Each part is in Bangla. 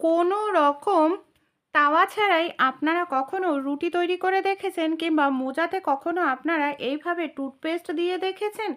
কোনো রকম তাওয়া ছাড়াই আপনারা কখনো রুটি তৈরি করে দেখেছেন কিংবা মোজাতে কখনো আপনারা এইভাবে টুথপেস্ট দিয়ে দেখেছেন?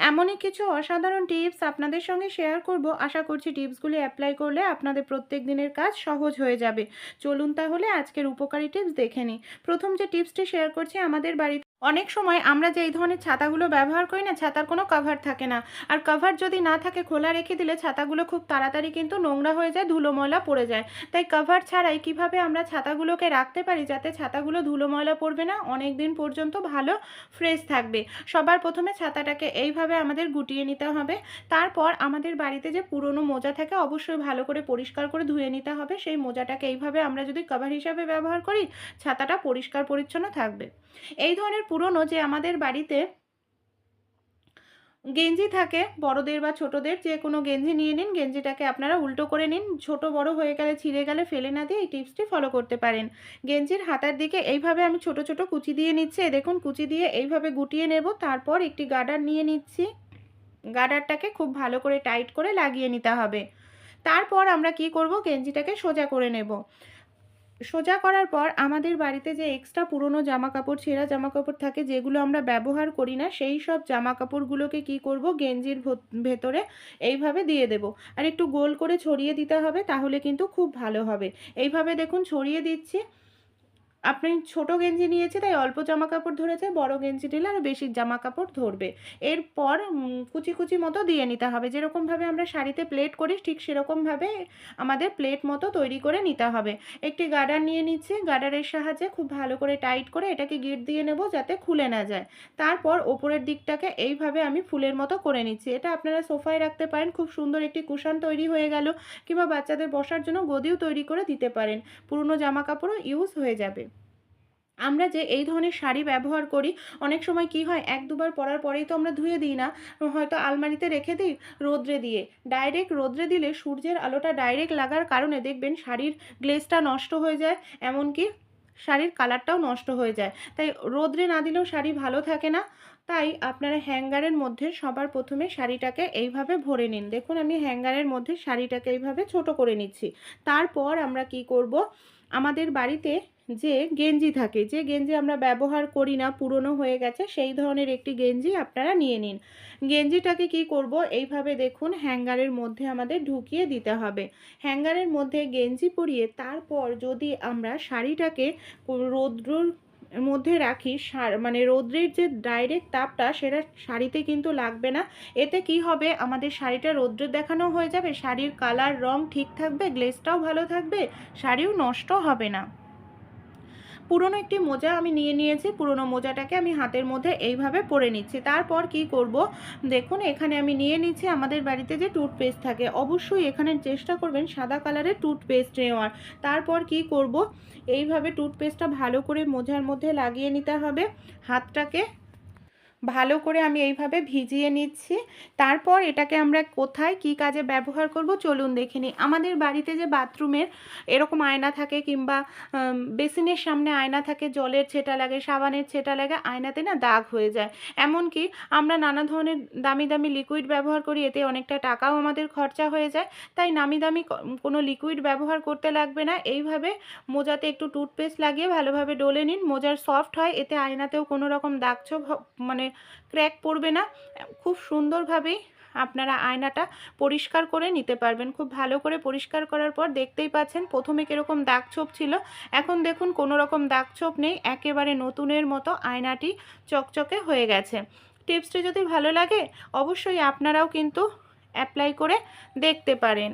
এমনই কিছু অসাধারণ টিপস আপনাদের সঙ্গে শেয়ার করব। আশা করছি টিপসগুলি অ্যাপ্লাই করলে আপনাদের প্রত্যেক দিনের কাজ সহজ হয়ে যাবে। চলুন তাহলে আজকের উপকারী টিপস দেখে নিই। প্রথম যে টিপসটি শেয়ার করছি আমাদের বাড়িতে অনেক সময় আমরা যে এই ধরনের ছাতাগুলো ব্যবহার করি না, ছাতার কোনো কভার থাকে না। আর কভার যদি না থাকে, খোলা রেখে দিলে ছাতাগুলো খুব তাড়াতাড়ি কিন্তু নোংরা হয়ে যায় ধুলো ময়লা পড়ে যায়। তাই কভার ছাড়াই কীভাবে আমরা ছাতাগুলোকে রাখতে পারি যাতে ছাতাগুলো ধুলো ময়লা পড়বে না অনেক দিন পর্যন্ত ভালো ফ্রেশ থাকবে। সবার প্রথমে ছাতাটাকে এইভাবে আমাদের গুটিয়ে নিতে হবে। তারপর আমাদের বাড়িতে যে পুরনো মোজা থাকে, অবশ্যই ভালো করে পরিষ্কার করে ধুয়ে নিতে হবে। সেই মোজাটাকে এইভাবে আমরা যদি কভার হিসাবে ব্যবহার করি, ছাতাটা পরিষ্কার পরিচ্ছন্ন থাকবে। এই ধরনের পুরনো যে আমাদের বাড়িতে গেঞ্জি থাকে, বড়দের বা ছোটদের, যে কোনো গেঞ্জি নিয়ে নিন, গেঞ্জিটাকে আপনারা উল্টো করে নিন, ছোট বড় হয়ে গেলে, ছিঁড়ে গেলে, ফেলে না দিয়ে এই টিপসটি ফলো করতে পারেন। গেঞ্জির হাতার দিকে এইভাবে আমি ছোট ছোট কুচি দিয়ে নিচ্ছি দেখুন কুচি দিয়ে এইভাবে গুটিয়ে নেব, তারপর একটি গার্ডার নিয়ে নিচ্ছি। গার্ডারটাকে খুব ভালো করে টাইট করে লাগিয়ে নিতে হবে। তারপর আমরা কি করব? গেঞ্জিটাকে সোজা করে নেব। সোজা করার পর আমাদের বাড়িতে যে এক্সট্রা পুরনো জামা কাপড় ছেঁড়া জামা কাপড় থাকে, যেগুলো আমরা ব্যবহার করি না, সেই সব জামা কাপড়গুলোকে কি করব, গেঞ্জির ভত- ভেতরে এইভাবে দিয়ে দেব। আর একটু গোল করে ছড়িয়ে দিতে হবে, তাহলে কিন্তু খুব ভালো হবে। এইভাবে দেখুন ছড়িয়ে দিচ্ছি। আপনি ছোট গেঞ্জি নিয়েছে, তাই অল্প জামা কাপড় ধরেছে, বড় গেঞ্জি নিলে আরও বেশি জামা কাপড় ধরবে। এরপর কুচি কুচি মতো দিয়ে নিতে হবে। যেরকমভাবে আমরা শাড়িতে প্লেট করি, ঠিক সেরকমভাবে আমাদের প্লেট মতো তৈরি করে নিতে হবে। একটি গার্ডার নিয়ে নিচ্ছি, গার্ডারের সাহায্যে খুব ভালো করে টাইট করে এটাকে গিট দিয়ে নেব যাতে খুলে না যায়। তারপর ওপরের দিকটাকে এইভাবে আমি ফুলের মতো করে নিচ্ছি। এটা আপনারা সোফায় রাখতে পারেন, খুব সুন্দর একটি কুশন তৈরি হয়ে গেল, কিংবা বাচ্চাদের বসার জন্য গদিও তৈরি করে দিতে পারেন। পুরনো জামা কাপড়ও ইউজ হয়ে যাবে। আমরা যে এই ধরনের শাড়ি ব্যবহার করি, অনেক সময় কি হয়, এক দুবার পরার পরেই তো আমরা ধুয়ে দিই না। হয়তো আলমারিতে রেখে দিই রোদ্রে দিয়ে। ডাইরেক্ট রোদ্রে দিলে সূর্যের আলোটা ডাইরেক্ট লাগার কারণে দেখবেন শাড়ির গ্লেজটা নষ্ট হয়ে যায়, এমনকি শাড়ির কালারটাও নষ্ট হয়ে যায়। তাই রোদ্রে না দিলেও শাড়ি ভালো থাকে না। তাই আপনারা হ্যাঙ্গারের মধ্যে সবার প্রথমে শাড়িটাকে এইভাবে ভরে নিন। দেখুন, আমি হ্যাঙ্গারের মধ্যে শাড়িটাকে এইভাবে ছোট করে নিচ্ছি। তারপর আমরা কি করব? আমাদের বাড়িতে যে গেঞ্জি থাকে, যে গেঞ্জি আমরা ব্যবহার করি না, পুরনো হয়ে গেছে, সেই ধরনের একটি গেঞ্জি আপনারা নিয়ে নিন। গেঞ্জিটাকে কি করব? এইভাবে দেখুন, হ্যাঙ্গারের মধ্যে আমাদের ঢুকিয়ে দিতে হবে। হ্যাঙ্গারের মধ্যে গেঞ্জি পরিয়ে তারপর যদি আমরা শাড়িটাকে রৌদ্রর মধ্যে রাখি মানে রৌদ্রের যে ডাইরেক্ট তাপটা, সেটা শাড়িতে কিন্তু লাগবে না। এতে কি হবে? আমাদের শাড়িটা রৌদ্রে দেখানো হয়ে যাবে, শাড়ির কালার রং ঠিক থাকবে গ্লেসটাও ভালো থাকবে, শাড়িও নষ্ট হবে না। পুরনো একটি মোজা আমি নিয়ে নিয়েছি, পুরনো মোজাটাকে আমি হাতের মধ্যে এইভাবে পরে নিচ্ছি। তারপর কি করব? দেখুন, এখানে আমি নিয়ে নিচ্ছি আমাদের বাড়িতে যে টুথপেস্ট থাকে। অবশ্যই এখানে চেষ্টা করবেন সাদা কালারের টুথপেস্ট নেওয়ার। তারপর কি করব? এইভাবে টুথপেস্টটা ভালো করে মোজার মধ্যে লাগিয়ে নিতে হবে। হাতটাকে ভালো করে আমি এইভাবে ভিজিয়ে নিচ্ছি। তারপর এটাকে আমরা কোথায় কি কাজে ব্যবহার করব চলুন দেখে নিই। আমাদের বাড়িতে যে বাথরুমের এরকম আয়না থাকে কিংবা বেসিনের সামনে আয়না থাকে, জলের ছেটা লাগে, সাবানের ছেটা লাগে, আয়নাতে না দাগ হয়ে যায়। এমনকি আমরা নানা ধরনের দামি দামি লিকুইড ব্যবহার করি, এতে অনেকটা টাকাও আমাদের খরচা হয়ে যায়। তাই নামি দামি কোনো লিকুইড ব্যবহার করতে লাগবে না। এইভাবে মোজাতে একটু টুথপেস্ট লাগিয়ে ভালোভাবে ডলে নিন। মোজার সফট হয়, এতে আয়নাতেও কোনো রকম দাগ ছোপ মানে ক্র্যাক পড়বে না। খুব সুন্দরভাবেই আপনারা আয়নাটা পরিষ্কার করে নিতে পারবেন। খুব ভালো করে পরিষ্কার করার পর দেখতেই পাচ্ছেন প্রথমে কীরকম দাগ ছোপ ছিল। এখন দেখুন কোনো রকম দাগ ছোপ নেই, একেবারে নতুনের মতো আয়নাটি চকচকে হয়ে গেছে। টিপসটি যদি ভালো লাগে, অবশ্যই আপনারাও কিন্তু অ্যাপ্লাই করে দেখতে পারেন।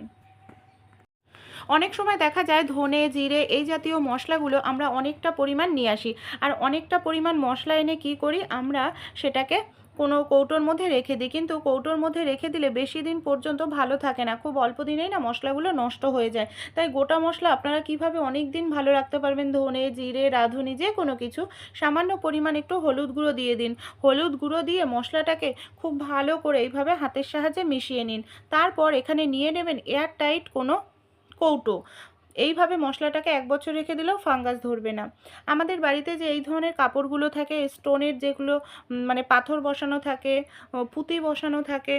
অনেক সময় দেখা যায় ধনে, জিরে এই জাতীয় মশলাগুলো আমরা অনেকটা পরিমাণ নিয়ে আসি। আর অনেকটা পরিমাণ মশলা এনে কি করি? আমরা সেটাকে কোনো কৌটোর মধ্যে রেখে দিই। কিন্তু কৌটোর মধ্যে রেখে দিলে বেশি দিন পর্যন্ত ভালো থাকে না। খুব অল্প দিনেই না মশলাগুলো নষ্ট হয়ে যায়। তাই গোটা মশলা আপনারা কীভাবে অনেক দিন ভালো রাখতে পারবেন? ধনে, জিরে, রাঁধুনি, যে কোনো কিছু। সামান্য পরিমাণ একটু হলুদ গুঁড়ো দিয়ে দিন। হলুদ গুঁড়ো দিয়ে মশলাটাকে খুব ভালো করে এইভাবে হাতের সাহায্যে মিশিয়ে নিন। তারপর এখানে নিয়ে নেবেন এয়ার টাইট কোনো কৌটো। এইভাবে মশলাটাকে এক বছর রেখে দিলেও ফাঙ্গাস ধরবে না। আমাদের বাড়িতে যে এই ধরনের কাপড়গুলো থাকে, স্টোনের যেগুলো মানে পাথর বসানো থাকে পুঁতি বসানো থাকে,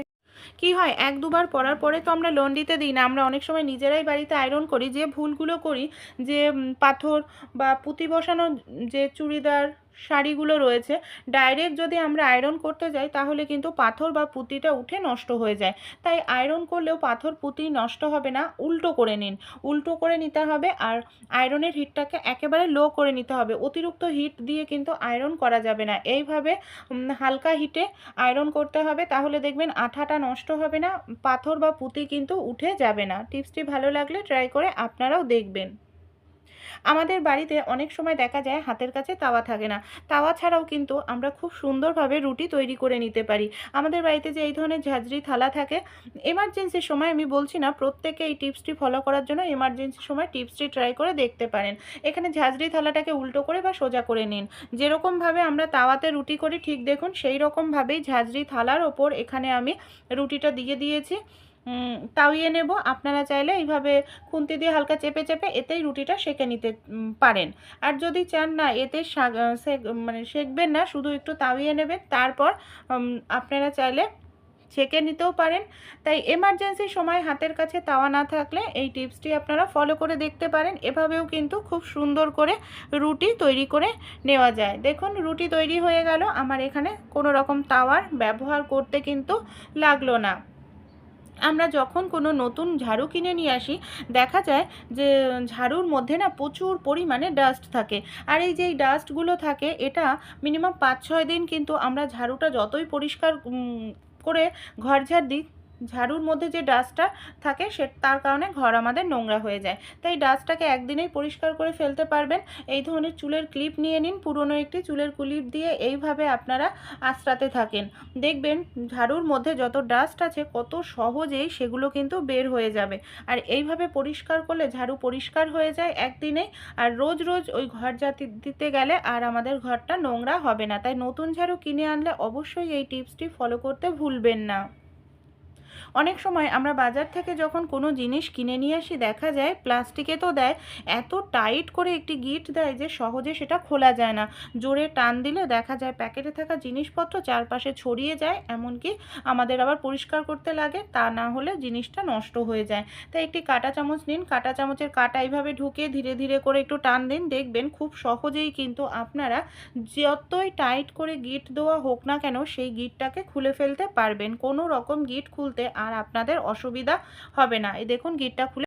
কি হয়, এক দুবার পরার পরে তো আমরা লন্ড্রিতে দিই না। আমরা অনেক সময় নিজেরাই বাড়িতে আয়রন করি, যে ভুলগুলো করি, যে পাথর বা পুঁতি বসানো যে চুড়িদার শাড়িগুলো রয়েছে। ডাইরেক্ট যদি আমরা আয়রন করতে যাই, তাহলে কিন্তু পাথর বা পুঁতিটা উঠে নষ্ট হয়ে যায়। তাই আয়রন করলেও পাথর, পুঁতি নষ্ট হবে না। উল্টো করে নিন। উল্টো করে নিতে হবে আর আয়রনের হিটটাকে একেবারে লো করে নিতে হবে। অতিরিক্ত হিট দিয়ে কিন্তু আয়রন করা যাবে না। এইভাবে হালকা হিটে আয়রন করতে হবে। তাহলে দেখবেন আঠাটা নষ্ট হবে না। পাথর বা পুঁতি কিন্তু উঠে যাবে না। টিপসটি ভালো লাগলে ট্রাই করে আপনারাও দেখবেন। আমাদের বাড়িতে অনেক সময় দেখা যায় হাতের কাছে তাওয়া থাকে না। তাওয়া ছাড়াও কিন্তু আমরা খুব সুন্দরভাবে রুটি তৈরি করে নিতে পারি। আমাদের বাড়িতে যে এই ধরনের ঝাঁঝরি থালা থাকে এমার্জেন্সির সময় আমি বলছি না, প্রত্যেকে এই টিপসটি ফলো করার জন্য এমার্জেন্সির সময় টিপসটি ট্রাই করে দেখতে পারেন। এখানে ঝাঁঝরি থালাটাকে উল্টো করে বা সোজা করে নিন। যেরকমভাবে আমরা তাওয়াতে রুটি করি ঠিক দেখুন সেই রকমভাবেই ঝাঁঝরি থালার ওপর এখানে আমি রুটিটা দিয়ে দিয়েছি। উম, তাওইয়ে নেব। আপনারা চাইলে এইভাবে খুন্তি দিয়ে হালকা চেপে চেপে এতেই রুটিটা সেঁকে নিতে পারেন। আর যদি চান না এতে মানে সেঁকবেন না শুধু একটু তাওইয়ে নেবেন। তারপর আপনারা চাইলে ছেঁকে নিতেও পারেন। তাই এমার্জেন্সির সময় হাতের কাছে তাওয়া না থাকলে এই টিপসটি আপনারা ফলো করে দেখতে পারেন। এভাবেও কিন্তু খুব সুন্দর করে রুটি তৈরি করে নেওয়া যায়। দেখুন রুটি তৈরি হয়ে গেল। আমার এখানে কোনো রকম তাওয়ার ব্যবহার করতে কিন্তু লাগল না। আমরা যখন কোনো নতুন ঝাড়ু কিনে নিয়ে আসি, দেখা যায় যে ঝাড়ুর মধ্যে না প্রচুর পরিমাণে ডাস্ট থাকে। আর এই যে এই ডাস্টগুলো থাকে, এটা মিনিমাম পাঁচ ছয় দিন কিন্তু আমরা ঝাড়ুটা যতই পরিষ্কার করে ঘর ঝাড় দিই ঝাড়ুর মধ্যে যে ডাস্টটা থাকে সে, তার কারণে ঘর আমাদের নোংরা হয়ে যায়। তাই ডাস্টটাকে একদিনেই পরিষ্কার করে ফেলতে পারবেন। এই ধরনের চুলের ক্লিপ নিয়ে নিন, পুরনো একটি চুলের ক্লিপ দিয়ে এইভাবে আপনারা আশ্রাতে থাকেন। দেখবেন ঝাড়ুর মধ্যে যত ডাস্ট আছে কত সহজেই সেগুলো কিন্তু বের হয়ে যাবে। আর এইভাবে পরিষ্কার করলে ঝাড়ু পরিষ্কার হয়ে যায় একদিনেই। আর রোজ রোজ ওই ঘর জাতি দিতে গেলে আর আমাদের ঘরটা নোংরা হবে না। তাই নতুন ঝাড়ু কিনে আনলে অবশ্যই এই টিপসটি ফলো করতে ভুলবেন না। অনেক সময় আমরা বাজার থেকে যখন কোনো জিনিস কিনে নিয়ে আসি, দেখা যায় প্লাস্টিকে তো দেয়, এত টাইট করে একটি গিট দেয় যে সহজে সেটা খোলা যায় না। জোরে টান দিলে দেখা যায় প্যাকেটে থাকা জিনিসপত্র চারপাশে ছড়িয়ে যায়, এমনকি আমাদের আবার পরিষ্কার করতে লাগে, তা না হলে জিনিসটা নষ্ট হয়ে যায়। তাই একটি কাঁটা চামচ নিন, কাঁটা চামচের কাঁটা এইভাবে ঢুকে ধীরে ধীরে করে একটু টান দিন, দেখবেন খুব সহজেই কিন্তু আপনারা যতই টাইট করে গিট দেওয়া হোক না কেন, সেই গিটটাকে খুলে ফেলতে পারবেন। কোনো রকম গিট খুলতে আর আপনাদের অসুবিধা হবে না। এই দেখুন গিটটা খুলে